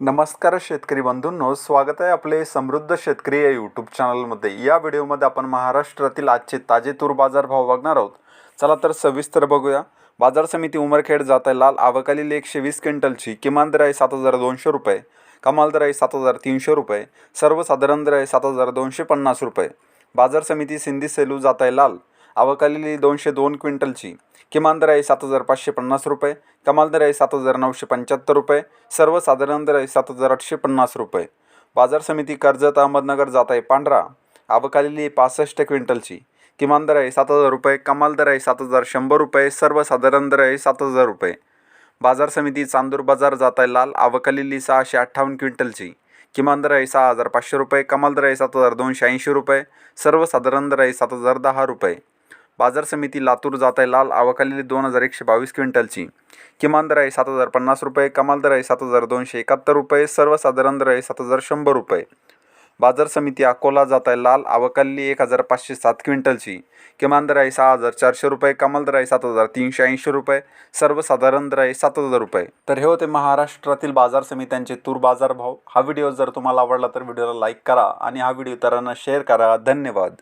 नमस्कार शेतकरी बंधूंनो स्वागत आहे आपले समृद्ध शेतकरी या यूट्यूब चॅनलमध्ये या व्हिडिओमध्ये आपण महाराष्ट्रातील आजचे ताजे तूर बाजार भाव बघणार आहोत. चला तर सविस्तर बघूया. बाजार समिती उमरखेड जात आहे लाल. आवकालील एकशे वीस क्विंटलची. किमान दर आहे सात हजार दोनशे रुपये. कमाल दर आहे सात हजार तीनशे रुपये. सर्वसाधारण दर आहे सात हजार दोनशे पन्नास रुपये. बाजार समिती सिंधी सेलू जात आहे लाल. आवकालेली दोनशे दोन क्विंटलची. किमान दर आहे सात हजार पाचशे पन्नास रुपये. कमाल दर आहे सात हजार नऊशे पंच्याहत्तर रुपये. सर्वसाधारण दर आहे सात हजार आठशे पन्नास रुपये. बाजार समिती कर्जत अहमदनगर जात आहे पांढरा. आवकालेली पासष्ट क्विंटलची. किमान दर आहे सात हजार रुपये. कमाल दर आहे सात हजार शंभर रुपये. सर्वसाधारण दर आहे सात हजार रुपये. बाजार समिती चांदूर बाजार जात आहे लाल. आवकालेली सहाशे अठ्ठावन्न क्विंटलची. किमान दर आहे सहा हजार पाचशे रुपये. कमाल दर आहे सात हजार दोनशे ऐंशी रुपये. सर्वसाधारण दर आहे सात हजार दहा रुपये. बाजार समिती लातूर जात आहे लाल. आवकालेली दोन हजार एकशे बावीस क्विंटलची. किमान दर आहे सात हजार पन्नास रुपये कमाल दर आहे सात हजार दोनशे एकाहत्तर रुपये सर्वसाधारण दर आहे सात हजार शंभर रुपये. बाजार समिती अकोला जात आहे लाल आवकाली एक हजार पाचशे सात क्विंटलची. किमान दर आहे सहा हजार चारशे रुपये कमाल दर आहे सात हजार तीनशे ऐंशी रुपये सर्वसाधारण दर आहे सात हजार रुपये. तर हे होते महाराष्ट्रातील बाजार समित्यांचे तूर बाजार भाव. हा व्हिडिओ जर तुम्हाला आवडला तर व्हिडिओला लाईक करा आणि हा व्हिडिओ इतरांना शेअर करा. धन्यवाद.